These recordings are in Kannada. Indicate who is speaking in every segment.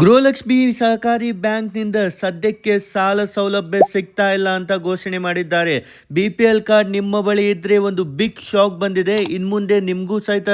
Speaker 1: ಗೃಹಲಕ್ಷ್ಮಿ ಸಹಕಾರಿ ಬ್ಯಾಂಕ್ನಿಂದ ಸದ್ಯಕ್ಕೆ ಸಾಲ ಸೌಲಭ್ಯ ಸಿಗ್ತಾ ಇಲ್ಲ ಅಂತ ಘೋಷಣೆ ಮಾಡಿದ್ದಾರೆ. ಬಿ ಪಿ ಎಲ್ ಕಾರ್ಡ್ ನಿಮ್ಮ ಬಳಿ ಇದ್ದರೆ ಒಂದು ಬಿಗ್ ಶಾಕ್ ಬಂದಿದೆ. ಇನ್ಮುಂದೆ ನಿಮಗೂ ಸಹಿತ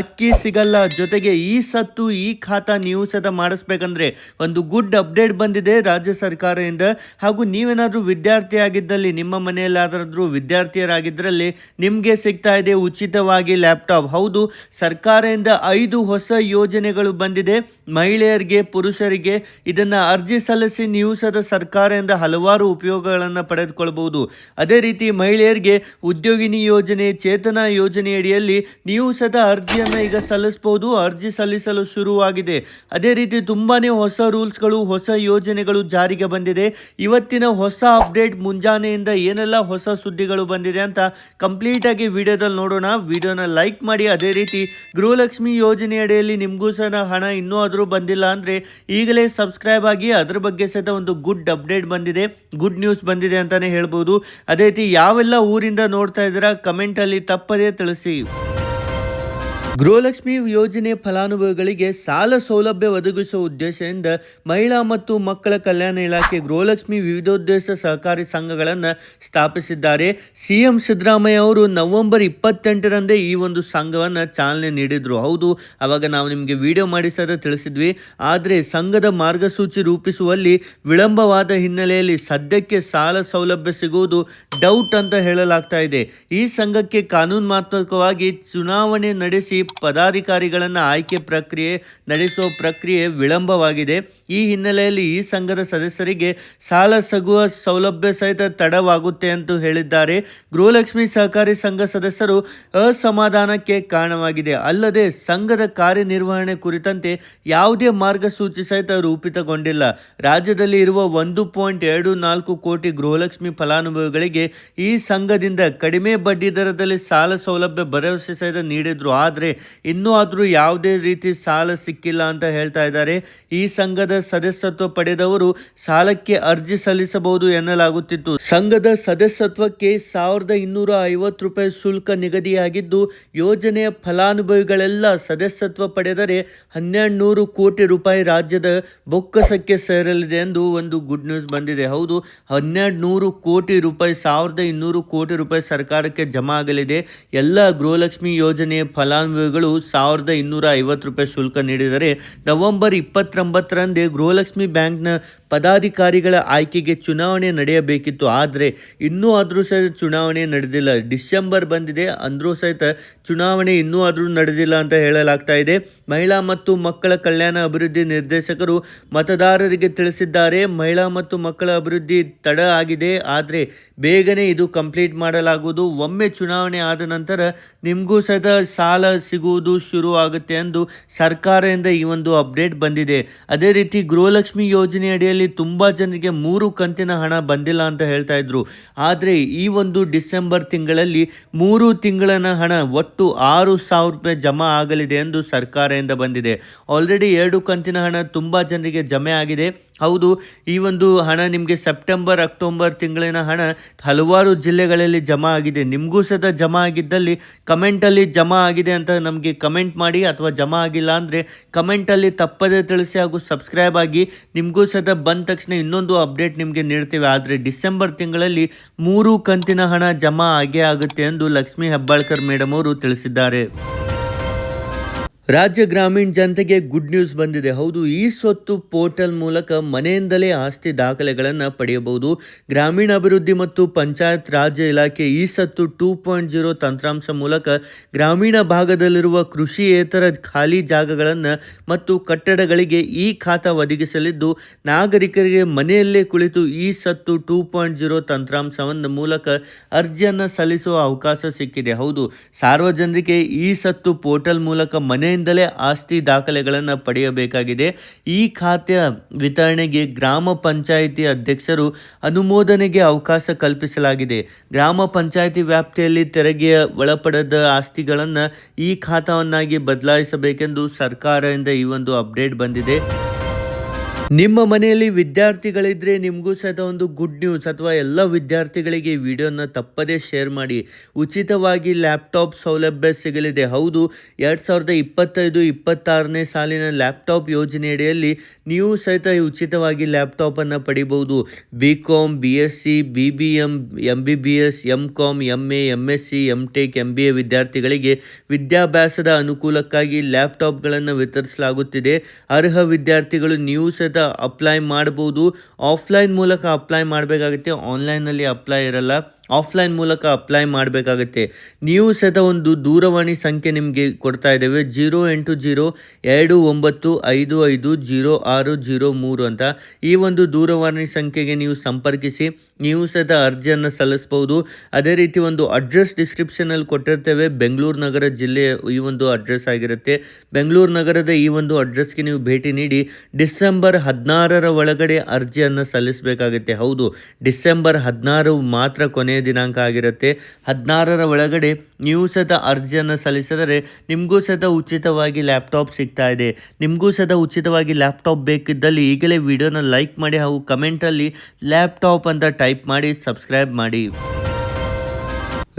Speaker 1: ಅಕ್ಕಿ ಸಿಗಲ್ಲ. ಜೊತೆಗೆ ಈ ಸತ್ತು ಈ ಖಾತಾ ನೀವು ಸಹಿತ ಮಾಡಿಸ್ಬೇಕಂದ್ರೆ ಒಂದು ಗುಡ್ ಅಪ್ಡೇಟ್ ಬಂದಿದೆ ರಾಜ್ಯ ಸರ್ಕಾರದಿಂದ. ಹಾಗೂ ನೀವೇನಾದರೂ ವಿದ್ಯಾರ್ಥಿ ಆಗಿದ್ದಲ್ಲಿ ನಿಮ್ಮ ಮನೆಯಲ್ಲಾದರೂ ವಿದ್ಯಾರ್ಥಿಯರಾಗಿದ್ದರಲ್ಲಿ ನಿಮಗೆ ಸಿಗ್ತಾ ಇದೆ ಉಚಿತವಾಗಿ ಲ್ಯಾಪ್ಟಾಪ್. ಹೌದು, ಸರ್ಕಾರದಿಂದ ಐದು ಹೊಸ ಯೋಜನೆಗಳು ಬಂದಿದೆ. ಮಹಿಳೆಯರಿಗೆ ಪುರುಷರಿಗೆ ಇದನ್ನ ಅರ್ಜಿ ಸಲ್ಲಿಸಿ ನೀವು ಸರ್ಕಾರದಿಂದ ಹಲವಾರು ಉಪಯೋಗಗಳನ್ನು ಪಡೆದುಕೊಳ್ಳಬಹುದು ಅದೇ ರೀತಿ ಮಹಿಳೆಯರಿಗೆ ಉದ್ಯೋಗಿನಿ ಯೋಜನೆ, ಚೇತನ ಯೋಜನೆಯಡಿಯಲ್ಲಿ ನೀವು ಸದ ಅರ್ಜಿಯನ್ನು ಈಗ ಸಲ್ಲಿಸಬಹುದು, ಅರ್ಜಿ ಸಲ್ಲಿಸಲು ಶುರುವಾಗಿದೆ. ಅದೇ ರೀತಿ ತುಂಬಾನೇ ಹೊಸ ರೂಲ್ಸ್ಗಳು, ಹೊಸ ಯೋಜನೆಗಳು ಜಾರಿಗೆ ಬಂದಿದೆ. ಇವತ್ತಿನ ಹೊಸ ಅಪ್ಡೇಟ್ ಮುಂಜಾನೆಯಿಂದ ಏನೆಲ್ಲ ಹೊಸ ಸುದ್ದಿಗಳು ಬಂದಿದೆ ಅಂತ ಕಂಪ್ಲೀಟ್ ಆಗಿ ವಿಡಿಯೋದಲ್ಲಿ ನೋಡೋಣ. ವಿಡಿಯೋನ ಲೈಕ್ ಮಾಡಿ, ಅದೇ ರೀತಿ ಗೃಹಲಕ್ಷ್ಮಿ ಯೋಜನೆಯಡಿಯಲ್ಲಿ ನಿಮಗೂ ಸಹ ಹಣ ಇನ್ನೂ ಆದರೂ ಬಂದಿಲ್ಲ ಅಂದರೆ ಈಗಲೇ ಸಬ್ಸ್ಕ್ರೈಬ್ ಆಗಿ ಅದ್ರ ಬಗ್ಗೆ ಸಹಿತ ಒಂದು ಗುಡ್ ಅಪ್ಡೇಟ್ ಬಂದಿದೆ. ಗುಡ್ ನ್ಯೂಸ್ ಬಂದಿದೆ ಅಂತಲೇ ಹೇಳ್ಬೋದು. ಅದೇ ರೀತಿ ಯಾವೆಲ್ಲ ಊರಿಂದ ನೋಡ್ತಾ ಇದ್ದೀರಾ ಕಮೆಂಟಲ್ಲಿ ತಪ್ಪದೇ ತಿಳಿಸಿ. ಗೃಹಲಕ್ಷ್ಮಿ ಯೋಜನೆ ಫಲಾನುಭವಿಗಳಿಗೆ ಸಾಲ ಸೌಲಭ್ಯ ಒದಗಿಸುವ ಉದ್ದೇಶದಿಂದ ಮಹಿಳಾ ಮತ್ತು ಮಕ್ಕಳ ಕಲ್ಯಾಣ ಇಲಾಖೆ ಗೃಹಲಕ್ಷ್ಮಿ ವಿವಿಧೋದ್ದೇಶ ಸಹಕಾರಿ ಸಂಘಗಳನ್ನು ಸ್ಥಾಪಿಸಿದ್ದಾರೆ. ಸಿಎಂ ಸಿದ್ದರಾಮಯ್ಯ ಅವರು ನವೆಂಬರ್ ಇಪ್ಪತ್ತೆಂಟರಂದೇ ಈ ಒಂದು ಸಂಘವನ್ನು ಚಾಲನೆ ನೀಡಿದ್ರು. ಹೌದು, ಅವಾಗ ನಾವು ನಿಮಗೆ ವಿಡಿಯೋ ಮಾಡಿ ಸಹ ತಿಳಿಸಿದ್ವಿ. ಆದರೆ ಸಂಘದ ಮಾರ್ಗಸೂಚಿ ರೂಪಿಸುವಲ್ಲಿ ವಿಳಂಬವಾದ ಹಿನ್ನೆಲೆಯಲ್ಲಿ ಸದ್ಯಕ್ಕೆ ಸಾಲ ಸೌಲಭ್ಯ ಸಿಗುವುದು ಡೌಟ್ ಅಂತ ಹೇಳಲಾಗ್ತಾ ಇದೆ. ಈ ಸಂಘಕ್ಕೆ ಕಾನೂನಾತ್ಮಕವಾಗಿ ಚುನಾವಣೆ ನಡೆಸಿ ಪದಾಧಿಕಾರಿಗಳನ್ನು ಆಯ್ಕೆ ಪ್ರಕ್ರಿಯೆ ನಡೆಸೋ ಪ್ರಕ್ರಿಯೆ ವಿಳಂಬವಾಗಿದೆ. ಈ ಹಿನ್ನೆಲೆಯಲ್ಲಿ ಈ ಸಂಘದ ಸದಸ್ಯರಿಗೆ ಸಾಲ ಸಗುವ ಸೌಲಭ್ಯ ಸಹಿತ ತಡವಾಗುತ್ತೆ ಅಂತ ಹೇಳಿದ್ದಾರೆ. ಗೃಹಲಕ್ಷ್ಮಿ ಸಹಕಾರಿ ಸಂಘ ಸದಸ್ಯರು ಅಸಮಾಧಾನಕ್ಕೆ ಕಾರಣವಾಗಿದೆ. ಅಲ್ಲದೆ ಸಂಘದ ಕಾರ್ಯನಿರ್ವಹಣೆ ಕುರಿತಂತೆ ಯಾವುದೇ ಮಾರ್ಗಸೂಚಿ ಸಹಿತ ರೂಪಿತಗೊಂಡಿಲ್ಲ. ರಾಜ್ಯದಲ್ಲಿ ಇರುವ ಒಂದು ಪಾಯಿಂಟ್ ಎರಡು ನಾಲ್ಕು ಕೋಟಿ ಗೃಹಲಕ್ಷ್ಮಿ ಫಲಾನುಭವಿಗಳಿಗೆ ಈ ಸಂಘದಿಂದ ಕಡಿಮೆ ಬಡ್ಡಿ ದರದಲ್ಲಿ ಸಾಲ ಸೌಲಭ್ಯ ಭರವಸೆ ಸಹಿತ ನೀಡಿದ್ರು. ಆದರೆ ಇನ್ನೂ ಆದರೂ ಯಾವುದೇ ರೀತಿ ಸಾಲ ಸಿಕ್ಕಿಲ್ಲ ಅಂತ ಹೇಳ್ತಾ ಇದ್ದಾರೆ. ಈ ಸಂಘದ ಸದಸ್ಯತ್ವ ಪಡೆದವರು ಸಾಲಕ್ಕೆ ಅರ್ಜಿ ಸಲ್ಲಿಸಬಹುದು ಎನ್ನಲಾಗುತ್ತಿತ್ತು. ಸಂಘದ ಸದಸ್ಯತ್ವಕ್ಕೆ ಸಾವಿರದ ಇನ್ನೂರ ಐವತ್ತು ರೂಪಾಯಿ ಶುಲ್ಕ ನಿಗದಿಯಾಗಿದ್ದು, ಯೋಜನೆಯ ಫಲಾನುಭವಿಗಳೆಲ್ಲ ಸದಸ್ಯತ್ವ ಪಡೆದರೆ ಹನ್ನೆರಡು ನೂರು ಕೋಟಿ ರೂಪಾಯಿ ರಾಜ್ಯದ ಬೊಕ್ಕಸಕ್ಕೆ ಸೇರಲಿದೆ ಎಂದು ಒಂದು ಗುಡ್ ನ್ಯೂಸ್ ಬಂದಿದೆ. ಹೌದು ಹನ್ನೆರಡು ನೂರು ಕೋಟಿ ರೂಪಾಯಿ, ಸಾವಿರದ ಇನ್ನೂರು ಕೋಟಿ ರೂಪಾಯಿ ಸರ್ಕಾರಕ್ಕೆ ಜಮಾ ಆಗಲಿದೆ. ಎಲ್ಲ ಗೃಹಲಕ್ಷ್ಮಿ ಯೋಜನೆಯ ಫಲಾನುಭವಿಗಳು ಸಾವಿರದ ಇನ್ನೂರ ಐವತ್ತು ರೂಪಾಯಿ ಶುಲ್ಕ ನೀಡಿದರೆ ನವೆಂಬರ್ ಇಪ್ಪತ್ತೊಂಬತ್ತರಂದೇ ಗೃಹಲಕ್ಷ್ಮಿ ಬ್ಯಾಂಕ್ನ ಪದಾಧಿಕಾರಿಗಳ ಆಯ್ಕೆಗೆ ಚುನಾವಣೆ ನಡೆಯಬೇಕಿತ್ತು. ಆದರೆ ಇನ್ನೂ ಆದರೂ ಸಹ ಚುನಾವಣೆ ನಡೆದಿಲ್ಲ. ಡಿಸೆಂಬರ್ ಬಂದಿದೆ, ಅಂದರೂ ಸಹಿತ ಚುನಾವಣೆ ಇನ್ನೂ ಆದರೂ ನಡೆದಿಲ್ಲ ಅಂತ ಹೇಳಲಾಗ್ತಾ ಇದೆ. ಮಹಿಳಾ ಮತ್ತು ಮಕ್ಕಳ ಕಲ್ಯಾಣ ಅಭಿವೃದ್ಧಿ ನಿರ್ದೇಶಕರು ಮತದಾರರಿಗೆ ತಿಳಿಸಿದ್ದಾರೆ. ಮಹಿಳಾ ಮತ್ತು ಮಕ್ಕಳ ಅಭಿವೃದ್ಧಿ ತಡ ಆಗಿದೆ. ಆದರೆ ಬೇಗನೆ ಇದು ಕಂಪ್ಲೀಟ್ ಮಾಡಲಾಗುವುದು. ಒಮ್ಮೆ ಚುನಾವಣೆ ಆದ ನಂತರ ನಿಮಗೂ ಸಹಿತ ಸಾಲ ಸಿಗುವುದು ಶುರು ಆಗುತ್ತೆ ಎಂದು ಸರ್ಕಾರದಿಂದ ಈ ಒಂದು ಅಪ್ಡೇಟ್ ಬಂದಿದೆ. ಅದೇ ರೀತಿ ಗೃಹಲಕ್ಷ್ಮಿ ಯೋಜನೆ ಅಡಿಯಲ್ಲಿ ತುಂಬ ಜನರಿಗೆ ಮೂರು ಕಂತಿನ ಹಣ ಬಂದಿಲ್ಲ ಅಂತ ಹೇಳ್ತಾ ಇದ್ರು. ಆದರೆ ಈ ಒಂದು ಡಿಸೆಂಬರ್ ತಿಂಗಳಲ್ಲಿ ಮೂರು ತಿಂಗಳನ ಹಣ ಒಟ್ಟು ಆರು ಸಾವಿರ ರೂಪಾಯಿ ಜಮಾ ಆಗಲಿದೆ ಎಂದು ಸರ್ಕಾರದಿಂದ ಬಂದಿದೆ. ಆಲ್ರೆಡಿ ಎರಡು ಕಂತಿನ ಹಣ ತುಂಬ ಜನರಿಗೆ ಜಮೆ ಆಗಿದೆ. ಹೌದು, ಈ ಒಂದು ಹಣ ನಿಮಗೆ ಸೆಪ್ಟೆಂಬರ್ ಅಕ್ಟೋಬರ್ ತಿಂಗಳಿನ ಹಣ ಹಲವಾರು ಜಿಲ್ಲೆಗಳಲ್ಲಿ ಜಮಾ ಆಗಿದೆ. ನಿಮಗೂ ಸಹ ಜಮಾ ಆಗಿದ್ದಲ್ಲಿ ಕಮೆಂಟಲ್ಲಿ ಜಮಾ ಆಗಿದೆ ಅಂತ ನಮಗೆ ಕಮೆಂಟ್ ಮಾಡಿ ಅಥವಾ ಜಮಾ ಆಗಿಲ್ಲ ಅಂದರೆ ಕಮೆಂಟಲ್ಲಿ ತಪ್ಪದೇ ತಿಳಿಸಿ ಹಾಗೂ ಸಬ್ಸ್ಕ್ರೈಬ್ ಆಗಿ. ನಿಮಗೂ ಸಹ ಬಂದ ತಕ್ಷಣ ಇನ್ನೊಂದು ಅಪ್ಡೇಟ್ ನಿಮಗೆ ನೀಡ್ತೇವೆ. ಆದರೆ ಡಿಸೆಂಬರ್ ತಿಂಗಳಲ್ಲಿ ಮೂರು ಕಂತಿನ ಹಣ ಜಮಾ ಆಗೇ ಆಗುತ್ತೆ ಎಂದು ಲಕ್ಷ್ಮೀ ಹೆಬ್ಬಾಳ್ಕರ್ ಮೇಡಮ್ ಅವರು ತಿಳಿಸಿದ್ದಾರೆ. ರಾಜ್ಯ ಗ್ರಾಮೀಣ ಜನತೆಗೆ ಗುಡ್ ನ್ಯೂಸ್ ಬಂದಿದೆ. ಹೌದು, ಈ ಸೊತ್ತು ಪೋರ್ಟಲ್ ಮೂಲಕ ಮನೆಯಿಂದಲೇ ಆಸ್ತಿ ದಾಖಲೆಗಳನ್ನು ಪಡೆಯಬಹುದು. ಗ್ರಾಮೀಣಾಭಿವೃದ್ಧಿ ಮತ್ತು ಪಂಚಾಯತ್ ರಾಜ್ಯ ಇಲಾಖೆ ಈ ಸತ್ತು ಟೂ ಪಾಯಿಂಟ್ ಜೀರೋ ತಂತ್ರಾಂಶ ಮೂಲಕ ಗ್ರಾಮೀಣ ಭಾಗದಲ್ಲಿರುವ ಕೃಷಿಯೇತರ ಖಾಲಿ ಜಾಗಗಳನ್ನು ಮತ್ತು ಕಟ್ಟಡಗಳಿಗೆ ಈ ಖಾತಾ ಒದಗಿಸಲಿದ್ದು, ನಾಗರಿಕರಿಗೆ ಮನೆಯಲ್ಲೇ ಕುಳಿತು ಈ ಸತ್ತು ಟೂ ಪಾಯಿಂಟ್ ಜೀರೋ ತಂತ್ರಾಂಶವನ್ನು ಮೂಲಕ ಅರ್ಜಿಯನ್ನು ಸಲ್ಲಿಸುವ ಅವಕಾಶ ಸಿಕ್ಕಿದೆ. ಹೌದು, ಸಾರ್ವಜನಿಕರಿಗೆ ಈ ಸತ್ತು ಪೋರ್ಟಲ್ ಮೂಲಕ ಮನೆ ಮನೆಯಿಂದಲೇ ಆಸ್ತಿ ದಾಖಲೆಗಳನ್ನು ಪಡೆಯಬೇಕಾಗಿದೆ. ಈ ಖಾತೆಯ ವಿತರಣೆಗೆ ಗ್ರಾಮ ಪಂಚಾಯಿತಿ ಅಧ್ಯಕ್ಷರು ಅನುಮೋದನೆಗೆ ಅವಕಾಶ ಕಲ್ಪಿಸಲಾಗಿದೆ. ಗ್ರಾಮ ಪಂಚಾಯಿತಿ ವ್ಯಾಪ್ತಿಯಲ್ಲಿ ತೆರಿಗೆಯ ಒಳಪಡದ ಆಸ್ತಿಗಳನ್ನು ಈ ಖಾತಾವನ್ನಾಗಿ ಬದಲಾಯಿಸಬೇಕೆಂದು ಸರ್ಕಾರದಿಂದ ಈ ಒಂದು ಅಪ್ಡೇಟ್ ಬಂದಿದೆ. ನಿಮ್ಮ ಮನೆಯಲ್ಲಿ ವಿದ್ಯಾರ್ಥಿಗಳಿದ್ರೆ ನಿಮಗೂ ಸಹಿತ ಒಂದು ಗುಡ್ ನ್ಯೂಸ್ ಅಥವಾ ಎಲ್ಲ ವಿದ್ಯಾರ್ಥಿಗಳಿಗೆ ಈ ವಿಡಿಯೋನ ತಪ್ಪದೇ ಶೇರ್ ಮಾಡಿ. ಉಚಿತವಾಗಿ ಲ್ಯಾಪ್ಟಾಪ್ ಸೌಲಭ್ಯ ಸಿಗಲಿದೆ. ಹೌದು, ಎರಡು ಸಾವಿರದ ಇಪ್ಪತ್ತೈದು, ಇಪ್ಪತ್ತಾರನೇ ಸಾಲಿನ ಲ್ಯಾಪ್ಟಾಪ್ ಯೋಜನೆಯಡಿಯಲ್ಲಿ ನೀವು ಸಹಿತ ಉಚಿತವಾಗಿ ಲ್ಯಾಪ್ಟಾಪನ್ನು ಪಡಿಬಹುದು. B Com B S C B B M M B B S M Com M A M S C M Tech M B A ವಿದ್ಯಾರ್ಥಿಗಳಿಗೆ ವಿದ್ಯಾಭ್ಯಾಸದ ಅನುಕೂಲಕ್ಕಾಗಿ ಲ್ಯಾಪ್ಟಾಪ್ಗಳನ್ನು ವಿತರಿಸಲಾಗುತ್ತಿದೆ. ಅರ್ಹ ವಿದ್ಯಾರ್ಥಿಗಳು ನೀವು ಸಹಿತ ಅಪ್ಲೈ ಮಾಡ್ಬೋದು. ಆಫ್ಲೈನ್ ಮೂಲಕ ಅಪ್ಲೈ ಮಾಡಬೇಕಾಗುತ್ತೆ. ಆನ್ಲೈನಲ್ಲಿ ಅಪ್ಲೈ ಇರಲ್ಲ. ಆಫ್ಲೈನ್ ಮೂಲಕ ಅಪ್ಲೈ ಮಾಡಬೇಕಾಗುತ್ತೆ. ನೀವು ಸಹಿತ ಒಂದು ದೂರವಾಣಿ ಸಂಖ್ಯೆ ನಿಮಗೆ ಕೊಡ್ತಾ ಇದ್ದೇವೆ. ಜೀರೋ ಎಂಟು ಜೀರೋ ಎರಡು ಒಂಬತ್ತು ಐದು ಐದು ಜೀರೋ ಆರು ಜೀರೋ ಮೂರು ಅಂತ. ಈ ಒಂದು ದೂರವಾಣಿ ಸಂಖ್ಯೆಗೆ ನೀವು ಸಂಪರ್ಕಿಸಿ, ನೀವು ಸಹಿತ ಅರ್ಜಿಯನ್ನು ಸಲ್ಲಿಸ್ಬೋದು. ಅದೇ ರೀತಿ ಒಂದು ಅಡ್ರೆಸ್ ಡಿಸ್ಕ್ರಿಪ್ಷನಲ್ಲಿ ಕೊಟ್ಟಿರ್ತೇವೆ. ಬೆಂಗಳೂರು ನಗರ ಜಿಲ್ಲೆಯ ಈ ಒಂದು ಅಡ್ರೆಸ್ ಆಗಿರುತ್ತೆ. ಬೆಂಗಳೂರು ನಗರದ ಈ ಒಂದು ಅಡ್ರೆಸ್ಗೆ ನೀವು ಭೇಟಿ ನೀಡಿ, ಡಿಸೆಂಬರ್ ಹದಿನಾರರ ಒಳಗಡೆ ಅರ್ಜಿಯನ್ನು ಸಲ್ಲಿಸಬೇಕಾಗುತ್ತೆ. ಹೌದು, ಡಿಸೆಂಬರ್ ಹದಿನಾರು ಮಾತ್ರ ಕೊನೆಯ ದಿನಾಂಕ ಆಗಿರುತ್ತೆ. ಹದಿನಾರರ ಒಳಗಡೆ ನೀವು ಸದ ಅರ್ಜಿಯನ್ನು ಸಲ್ಲಿಸಿದರೆ ನಿಮಗೂ ಸದ ಉಚಿತವಾಗಿ ಲ್ಯಾಪ್ಟಾಪ್ ಸಿಗ್ತಾ ಇದೆ. ನಿಮಗೂ ಸದ ಉಚಿತವಾಗಿ ಲ್ಯಾಪ್ಟಾಪ್ ಬೇಕಿದ್ದಲ್ಲಿ ಈಗಲೇ ವಿಡಿಯೋನ ಲೈಕ್ ಮಾಡಿ ಹಾಗೂ ಕಮೆಂಟಲ್ಲಿ ಲ್ಯಾಪ್ಟಾಪ್ ಅಂತ ಟೈಪ್ ಮಾಡಿ ಸಬ್ಸ್ಕ್ರೈಬ್ ಮಾಡಿ.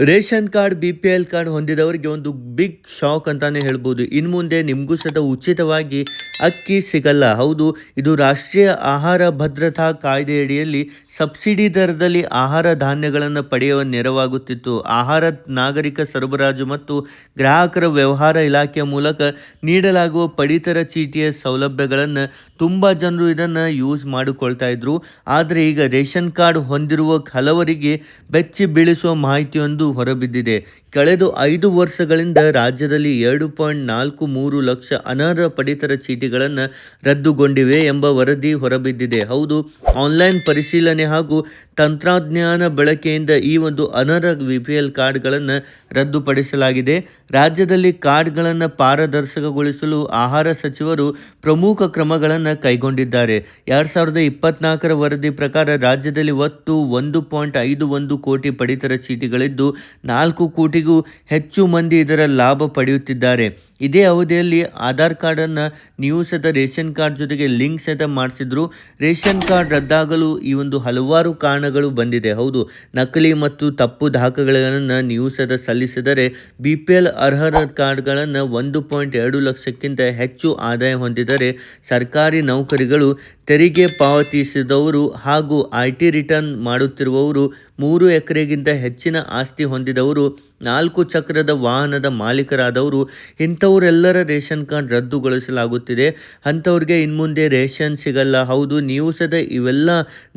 Speaker 1: Ration card, B P L card ಹೊಂದಿದವರಿಗೆ ಒಂದು ಬಿಗ್ ಶಾಕ್ ಅಂತಾನೆ ಹೇಳ್ಬೋದು. ಇನ್ನು ಮುಂದೆ ನಿಮಗೂ ಸಹ ಉಚಿತವಾಗಿ ಅಕ್ಕಿ ಸಿಗಲ್ಲ. ಹೌದು, ಇದು ರಾಷ್ಟ್ರೀಯ ಆಹಾರ ಭದ್ರತಾ ಕಾಯ್ದೆಯಡಿಯಲ್ಲಿ ಸಬ್ಸಿಡಿ ದರದಲ್ಲಿ ಆಹಾರ ಧಾನ್ಯಗಳನ್ನು ಪಡೆಯುವ ನೆರವಾಗುತ್ತಿತ್ತು. ಆಹಾರ ನಾಗರಿಕ ಸರಬರಾಜು ಮತ್ತು ಗ್ರಾಹಕರ ವ್ಯವಹಾರ ಇಲಾಖೆಯ ಮೂಲಕ ನೀಡಲಾಗುವ ಪಡಿತರ ಚೀಟಿಯ ಸೌಲಭ್ಯಗಳನ್ನು ತುಂಬ ಜನರು ಇದನ್ನು ಯೂಸ್ ಮಾಡಿಕೊಳ್ತಾ ಇದ್ರು. ಆದರೆ ಈಗ ರೇಷನ್ ಕಾರ್ಡ್ ಹೊಂದಿರುವ ಹಲವರಿಗೆ ಬೆಚ್ಚಿ ಬೀಳಿಸುವ ಮಾಹಿತಿಯೊಂದು ಹೊರಬಿದ್ದಿದೆ. ಕಳೆದ ಐದು ವರ್ಷಗಳಿಂದ ರಾಜ್ಯದಲ್ಲಿ ಎರಡು ಪಾಯಿಂಟ್ ನಾಲ್ಕು ಮೂರು ಲಕ್ಷ ಅನರ್ಹ ಪಡಿತರ ಚೀಟಿಗಳನ್ನು ರದ್ದುಗೊಂಡಿವೆ ಎಂಬ ವರದಿ ಹೊರಬಿದ್ದಿದೆ. ಹೌದು, ಆನ್ಲೈನ್ ಪರಿಶೀಲನೆ ಹಾಗೂ ತಂತ್ರಜ್ಞಾನ ಬಳಕೆಯಿಂದ ಈ ಒಂದು ಅನರ್ಹ ವಿ ಪಿ ಎಲ್ ಕಾರ್ಡ್ಗಳನ್ನು ರದ್ದುಪಡಿಸಲಾಗಿದೆ. ರಾಜ್ಯದಲ್ಲಿ ಕಾರ್ಡ್ಗಳನ್ನು ಪಾರದರ್ಶಕಗೊಳಿಸಲು ಆಹಾರ ಸಚಿವರು ಪ್ರಮುಖ ಕ್ರಮಗಳನ್ನು ಕೈಗೊಂಡಿದ್ದಾರೆ. ಎರಡು ಸಾವಿರದ ಇಪ್ಪತ್ನಾಲ್ಕರ ವರದಿ ಪ್ರಕಾರ ರಾಜ್ಯದಲ್ಲಿ ಒಟ್ಟು ಒಂದು ಪಾಯಿಂಟ್ ಐದು ಒಂದು ಕೋಟಿ ಪಡಿತರ ಚೀಟಿಗಳಿದ್ದು, ನಾಲ್ಕು ಕೋಟಿಗೂ ಹೆಚ್ಚು ಮಂದಿ ಇದರ ಲಾಭ ಪಡೆಯುತ್ತಿದ್ದಾರೆ. ಇದೇ ಅವಧಿಯಲ್ಲಿ ಆಧಾರ್ ಕಾರ್ಡನ್ನು ನೀವು ಸಹಿತ ರೇಷನ್ ಕಾರ್ಡ್ ಜೊತೆಗೆ ಲಿಂಕ್ ಸಹಿತ ಮಾಡಿಸಿದ್ರು ರೇಷನ್ ಕಾರ್ಡ್ ರದ್ದಾಗಲು ಈ ಒಂದು ಹಲವಾರು ಕಾರಣಗಳು ಬಂದಿದೆ. ಹೌದು, ನಕಲಿ ಮತ್ತು ತಪ್ಪು ದಾಖಲೆಗಳನ್ನು ನೀವು ಸಹಿತ ಸಲ್ಲಿಸಿದರೆ ಬಿ ಪಿ ಎಲ್ ಅರ್ಹರ ಕಾರ್ಡ್ಗಳನ್ನು ಒಂದು ಪಾಯಿಂಟ್ ಎರಡು ಲಕ್ಷಕ್ಕಿಂತ ಹೆಚ್ಚು ಆದಾಯ ಹೊಂದಿದರೆ ಸರ್ಕಾರಿ ನೌಕರಿಗಳು ತೆರಿಗೆ ಪಾವತಿಸಿದವರು ಹಾಗೂ ಐ ಟಿ ರಿಟರ್ನ್ ಮಾಡುತ್ತಿರುವವರು ಮೂರು ಎಕರೆಗಿಂತ ಹೆಚ್ಚಿನ ಆಸ್ತಿ ಹೊಂದಿದವರು, ನಾಲ್ಕು ಚಕ್ರದ ವಾಹನದ ಮಾಲೀಕರಾದವರು, ಇಂಥವರೆಲ್ಲರ ರೇಷನ್ ಕಾರ್ಡ್ ರದ್ದುಗೊಳಿಸಲಾಗುತ್ತಿದೆ. ಅಂಥವ್ರಿಗೆ ಇನ್ಮುಂದೆ ರೇಷನ್ ಸಿಗಲ್ಲ. ಹೌದು ನೀವು ಸದ ಇವೆಲ್ಲ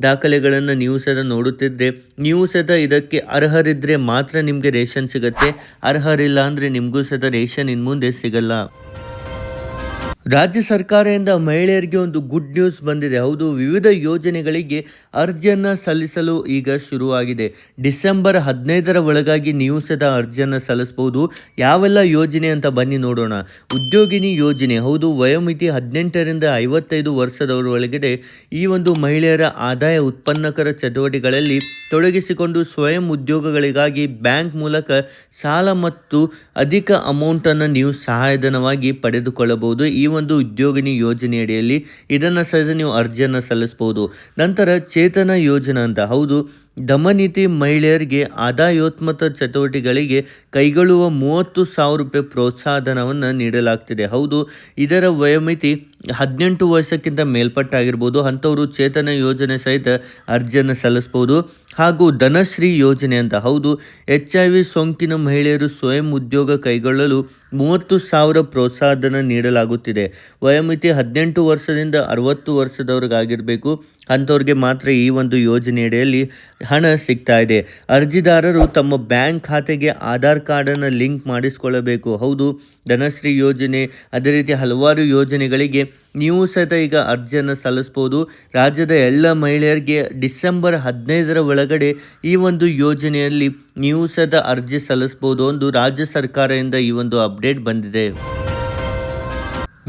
Speaker 1: ದಾಖಲೆಗಳನ್ನು ನೀವು ಸದ ನೋಡುತ್ತಿದ್ದರೆ ನೀವು ಸದ ಇದಕ್ಕೆ ಅರ್ಹರಿದ್ದರೆ ಮಾತ್ರ ನಿಮಗೆ ರೇಷನ್ ಸಿಗುತ್ತೆ. ಅರ್ಹರಿಲ್ಲ ಅಂದರೆ ನಿಮಗೂ ಸದ ರೇಷನ್ ಇನ್ಮುಂದೆ ಸಿಗಲ್ಲ. ರಾಜ್ಯ ಸರ್ಕಾರದಿಂದ ಮಹಿಳೆಯರಿಗೆ ಒಂದು ಗುಡ್ ನ್ಯೂಸ್ ಬಂದಿದೆ. ಹೌದು, ವಿವಿಧ ಯೋಜನೆಗಳಿಗೆ ಅರ್ಜಿಯನ್ನು ಸಲ್ಲಿಸಲು ಈಗ ಶುರುವಾಗಿದೆ. ಡಿಸೆಂಬರ್ ಹದಿನೈದರ ಒಳಗಾಗಿ ನೀವು ಸದ ಅರ್ಜಿಯನ್ನು ಸಲ್ಲಿಸಬಹುದು. ಯಾವೆಲ್ಲ ಯೋಜನೆ ಅಂತ ಬನ್ನಿ ನೋಡೋಣ. ಉದ್ಯೋಗಿನಿ ಯೋಜನೆ. ಹೌದು, ವಯೋಮಿತಿ ಹದಿನೆಂಟರಿಂದ ಐವತ್ತೈದು ವರ್ಷದವರ ಒಳಗಡೆ ಈ ಒಂದು ಮಹಿಳೆಯರ ಆದಾಯ ಉತ್ಪನ್ನಕರ ಚಟುವಟಿಕೆಗಳಲ್ಲಿ ತೊಡಗಿಸಿಕೊಂಡು ಸ್ವಯಂ ಉದ್ಯೋಗಗಳಿಗಾಗಿ ಬ್ಯಾಂಕ್ ಮೂಲಕ ಸಾಲ ಮತ್ತು ಅಧಿಕ ಅಮೌಂಟನ್ನು ನೀವು ಸಹಾಯಧನವಾಗಿ ಪಡೆದುಕೊಳ್ಳಬಹುದು. ಈ ಒಂದು ಉದ್ಯೋಗಿನಿ ಯೋಜನೆಯಡಿಯಲ್ಲಿ ಇದನ್ನು ಸಹಿತ ನೀವು ಅರ್ಜಿಯನ್ನು ಸಲ್ಲಿಸಬಹುದು ನಂತರ ಚೇತನ ಯೋಜನಾ ಅಂತ. ಹೌದು, ದಮನಿತಿ ಮಹಿಳೆಯರಿಗೆ ಆದಾಯೋತ್ಮತ ಚಟುವಟಿಕೆಗಳಿಗೆ ಕೈಗೊಳ್ಳುವ ಮೂವತ್ತು ಸಾವಿರ ರೂಪಾಯಿ ಪ್ರೋತ್ಸಾಹಧನವನ್ನು ನೀಡಲಾಗ್ತಿದೆ. ಹೌದು, ಇದರ ವಯೋಮಿತಿ ಹದಿನೆಂಟು ವರ್ಷಕ್ಕಿಂತ ಮೇಲ್ಪಟ್ಟಾಗಿರ್ಬೋದು. ಅಂಥವರು ಚೇತನ ಯೋಜನೆ ಸಹಿತ ಅರ್ಜಿಯನ್ನು ಸಲ್ಲಿಸ್ಬೋದು. ಹಾಗೂ ಧನಶ್ರೀ ಯೋಜನೆ ಅಂತ. ಹೌದು, ಎಚ್ ಐ ವಿ ಸೋಂಕಿನ ಮಹಿಳೆಯರು ಸ್ವಯಂ ಉದ್ಯೋಗ ಕೈಗೊಳ್ಳಲು ಮೂವತ್ತು ಸಾವಿರ ಪ್ರೋತ್ಸಾಹಧನ ನೀಡಲಾಗುತ್ತಿದೆ. ವಯೋಮಿತಿ ಹದಿನೆಂಟು ವರ್ಷದಿಂದ ಅರವತ್ತು ವರ್ಷದವ್ರಿಗಾಗಿರಬೇಕು. ಅಂಥವ್ರಿಗೆ ಮಾತ್ರ ಈ ಒಂದು ಯೋಜನೆಯಡಿಯಲ್ಲಿ ಹಣ ಸಿಗ್ತಾ ಇದೆ. ಅರ್ಜಿದಾರರು ತಮ್ಮ ಬ್ಯಾಂಕ್ ಖಾತೆಗೆ ಆಧಾರ್ ಕಾರ್ಡನ್ನು ಲಿಂಕ್ ಮಾಡಿಸ್ಕೊಳ್ಳಬೇಕು. ಹೌದು, ಧನಶ್ರೀ ಯೋಜನೆ. ಅದೇ ರೀತಿ ಹಲವಾರು ಯೋಜನೆಗಳಿಗೆ ನೀವು ಸಹಿತ ಈಗ ಅರ್ಜಿಯನ್ನು ಸಲ್ಲಿಸ್ಬೋದು. ರಾಜ್ಯದ ಎಲ್ಲ ಮಹಿಳೆಯರಿಗೆ ಡಿಸೆಂಬರ್ ಹದಿನೈದರ ಒಳಗಡೆ ಈ ಒಂದು ಯೋಜನೆಯಲ್ಲಿ ನೀವು ಸಹಿತ ಅರ್ಜಿ ಸಲ್ಲಿಸ್ಬೋದು ಒಂದು ರಾಜ್ಯ ಸರ್ಕಾರದಿಂದ ಈ ಒಂದು ಅಪ್ಡೇಟ್ ಬಂದಿದೆ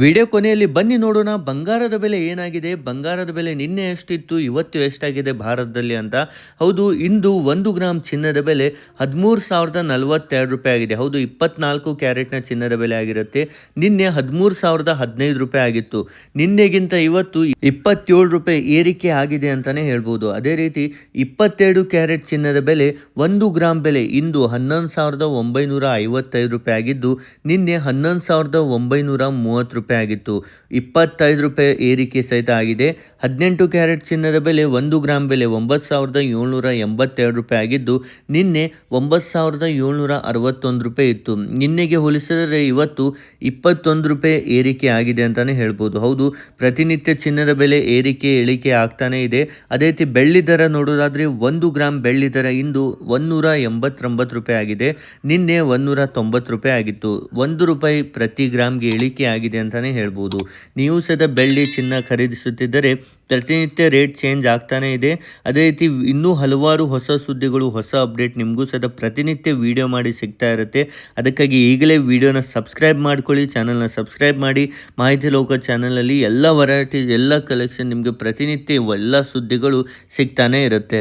Speaker 1: ವಿಡಿಯೋ ಕೊನೆಯಲ್ಲಿ ಬನ್ನಿ ನೋಡೋಣ, ಬಂಗಾರದ ಬೆಲೆ ಏನಾಗಿದೆ, ಬಂಗಾರದ ಬೆಲೆ ನಿನ್ನೆ ಎಷ್ಟಿತ್ತು, ಇವತ್ತು ಎಷ್ಟಾಗಿದೆ ಭಾರತದಲ್ಲಿ ಅಂತ. ಹೌದು, ಇಂದು ಒಂದು ಗ್ರಾಮ್ ಚಿನ್ನದ ಬೆಲೆ ಹದಿಮೂರು ಸಾವಿರದ ನಲವತ್ತೆರಡು ರೂಪಾಯಿ ಆಗಿದೆ. ಹೌದು, ಇಪ್ಪತ್ನಾಲ್ಕು ಕ್ಯಾರೆಟ್ನ ಚಿನ್ನದ ಬೆಲೆ ಆಗಿರುತ್ತೆ. ನಿನ್ನೆ ಹದಿಮೂರು ಸಾವಿರದ ಹದಿನೈದು ರೂಪಾಯಿ ಆಗಿತ್ತು. ನಿನ್ನೆಗಿಂತ ಇವತ್ತು ಇಪ್ಪತ್ತೇಳು ರೂಪಾಯಿ ಏರಿಕೆ ಆಗಿದೆ ಅಂತಲೇ ಹೇಳ್ಬೋದು. ಅದೇ ರೀತಿ, ಇಪ್ಪತ್ತೆರಡು ಕ್ಯಾರೆಟ್ ಚಿನ್ನದ ಬೆಲೆ ಒಂದು ಗ್ರಾಮ್ ಬೆಲೆ ಇಂದು ಹನ್ನೊಂದು ಸಾವಿರದ ಒಂಬೈನೂರ ಐವತ್ತೈದು ರೂಪಾಯಿ ಆಗಿದ್ದು, ನಿನ್ನೆ ಹನ್ನೊಂದು ಸಾವಿರದ ಒಂಬೈನೂರ ಮೂವತ್ತು ರೂಪಾಯಿ ಆಗಿತ್ತು. ಇಪ್ಪತ್ತೈದು ರೂಪಾಯಿ ಏರಿಕೆ ಸಹಿತ ಆಗಿದೆ. ಹದಿನೆಂಟು ಕ್ಯಾರೆಟ್ ಚಿನ್ನದ ಬೆಲೆ ಒಂದು ಗ್ರಾಮ್ ಬೆಲೆ ಒಂಬತ್ತು ಸಾವಿರದ ಏಳ್ನೂರ ಎಂಬತ್ತೆರಡು ರೂಪಾಯಿ ಆಗಿದ್ದು, ನಿನ್ನೆ ಒಂಬತ್ತು ಸಾವಿರದ ಏಳ್ನೂರ ಅರವತ್ತೊಂದು ರೂಪಾಯಿ ಇತ್ತು. ನಿನ್ನೆಗೆ ಹೋಲಿಸಿದರೆ ಇವತ್ತು ಇಪ್ಪತ್ತೊಂದು ರೂಪಾಯಿ ಏರಿಕೆ ಆಗಿದೆ ಅಂತಲೇ ಹೇಳ್ಬೋದು. ಹೌದು, ಪ್ರತಿನಿತ್ಯ ಚಿನ್ನದ ಬೆಲೆ ಏರಿಕೆ, ಇಳಿಕೆ ಆಗ್ತಾನೇ ಇದೆ. ಅದೇ ರೀತಿ ಬೆಳ್ಳಿ ದರ ನೋಡೋದಾದರೆ ಒಂದು ಗ್ರಾಮ್ ಬೆಳ್ಳಿ ದರ ಇಂದು ಒಂದೂರ ಎಂಬತ್ತೊಂಬತ್ತು ರೂಪಾಯಿ ಆಗಿದೆ. ನಿನ್ನೆ ಒಂದೂರ ತೊಂಬತ್ತು ರೂಪಾಯಿ ಆಗಿತ್ತು. ಒಂದು ರೂಪಾಯಿ ಪ್ರತಿ ಗ್ರಾಮ್ಗೆ ಇಳಿಕೆ ಆಗಿದೆ ಅಂತಲೇ ಹೇಳ್ಬೋದು. ನೀವು ಸದ ಬೆಳ್ಳಿ ಚಿನ್ನ ಖರೀದಿಸುತ್ತಿದ್ದರೆ ಪ್ರತಿನಿತ್ಯ ರೇಟ್ ಚೇಂಜ್ ಆಗ್ತಾನೆ ಇದೆ. ಅದೇ ರೀತಿ ಇನ್ನೂ ಹಲವಾರು ಹೊಸ ಸುದ್ದಿಗಳು, ಹೊಸ ಅಪ್ಡೇಟ್ ನಿಮಗೂ ಸದ ಪ್ರತಿನಿತ್ಯ ವಿಡಿಯೋ ಮಾಡಿ ಸಿಗ್ತಾ ಇರುತ್ತೆ. ಅದಕ್ಕಾಗಿ ಈಗಲೇ ವಿಡಿಯೋನ ಸಬ್ಸ್ಕ್ರೈಬ್ ಮಾಡ್ಕೊಳ್ಳಿ, ಚಾನಲ್ನ ಸಬ್ಸ್ಕ್ರೈಬ್ ಮಾಡಿ. ಮಾಹಿತಿ ಲೋಕ ಚಾನಲಲ್ಲಿ ಎಲ್ಲ ವೆರೈಟಿ ಎಲ್ಲ ಕಲೆಕ್ಷನ್ ನಿಮಗೆ ಪ್ರತಿನಿತ್ಯ ಎಲ್ಲ ಸುದ್ದಿಗಳು ಸಿಗ್ತಾನೆ ಇರುತ್ತೆ.